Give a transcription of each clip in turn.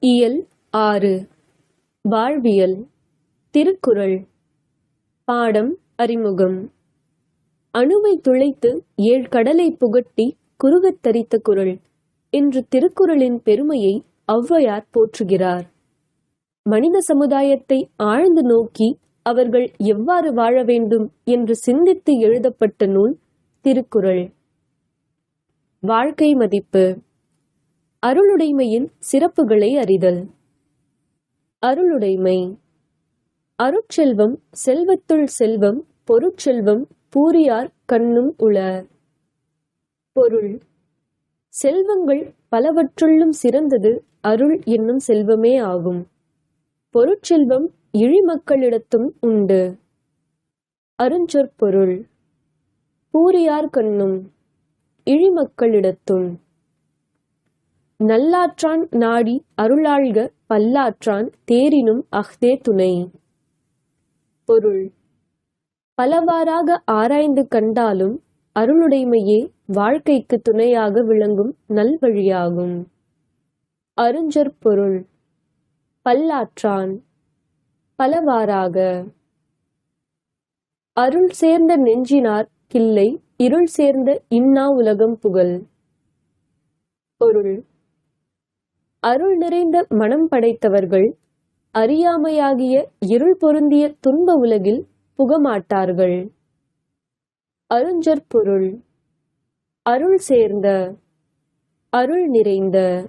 இயல் ஆறு. வாழ்வியல். திருக்குறள். பாடம் அறிமுகம். அணுவை துளைத்து ஏழ் கடலை புகட்டி குறுகத் தரித்த குரல். என்று திருக்குறளின் பெருமையை ஔவையார் போற்றுகிறார். மனித சமுதாயத்தை ஆழ்ந்து நோக்கி அவர்கள் எவ்வாறு வாழ வேண்டும் என்று சிந்தித்து எழுதப்பட்ட நூல் திருக்குறள். வாழ்க்கை மதிப்பு. அருளுடைமையின் சிறப்புகளை அறிதல். அருளுடைமை. அருட்செல்வம் செல்வத்துள் செல்வம் பொருட்செல்வம் பூரியார் கண்ணும் உள. பொருள். செல்வங்கள் பலவற்றுள்ளும் சிறந்தது அருள் என்னும் செல்வமே ஆகும். பொருட்செல்வம் இழிமக்களிடத்தும் உண்டு. அருஞ்சொற்பொருள். பூரியார் கண்ணும் இழிமக்களிடத்தும் நல்லாற்றான் நாடி அருளாள்க பல்லாற்றான் தேரினும் அஃதே துணை. பொருள். பலவாறாக ஆராய்ந்து கண்டாலும் அருளுடைமையே வாழ்க்கைக்கு துணையாக விளங்கும் நல்வழியாகும். அருஞ்சொற்பொருள் பல்லாற்றான். பலவாறாக. அருள் சேர்ந்த நெஞ்சினார் கிள்ளை இருள் சேர்ந்த இன்னா உலகம் புகழ். பொருள். அருள் நிறைந்த மனம் படைத்தவர்கள் அறியாமையாகிய இருள் பொருந்திய துன்ப உலகில் புகமாட்டார்கள். அருஞ்சற்பொருள் அருள் சேர்ந்த. அருள் நிறைந்த.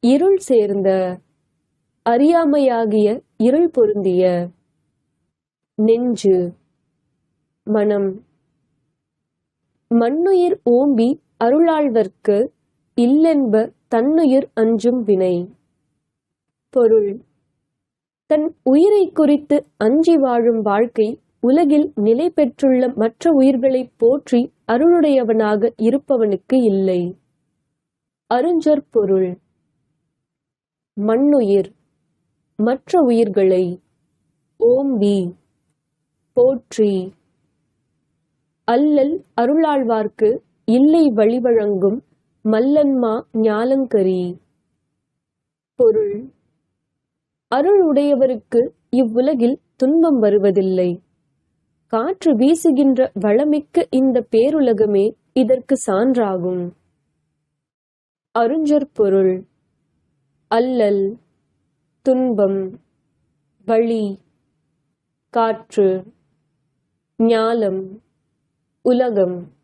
இருள் சேர்ந்த. அறியாமையாகிய இருள் பொருந்திய. நெஞ்சு. மனம். மண்ணுயிர் ஓம்பி அருளாழ்வர்க்கு இல்லென்ப தன்னுயிர் அஞ்சும் வினை. பொருள். தன் உயிரை குறித்து அஞ்சி வாழும் வாழ்க்கை உலகில் நிலை பெற்றுள்ள மற்ற உயிர்களை போற்றி அருளுடையவனாக இருப்பவனுக்கு இல்லை. அருஞ்சொற்பொருள் மண்ணுயிர். மற்ற உயிர்களை ஓம்பி போற்றி. அல்லல் அருளாழ்வார்க்கு இல்லை வழிவழங்கும் மல்லன்மா ஞாலங்கரி. பொருள். அருள் உடையவருக்கு இவ்வுலகில் துன்பம் வருவதில்லை. காற்று வீசுகின்ற வளமிக்க இந்த பேருலகமே இதற்கு சான்றாகும். அருஞ்சொற்பொருள் அல்லல். துன்பம். வழி. காற்று. ஞாலம். உலகம்.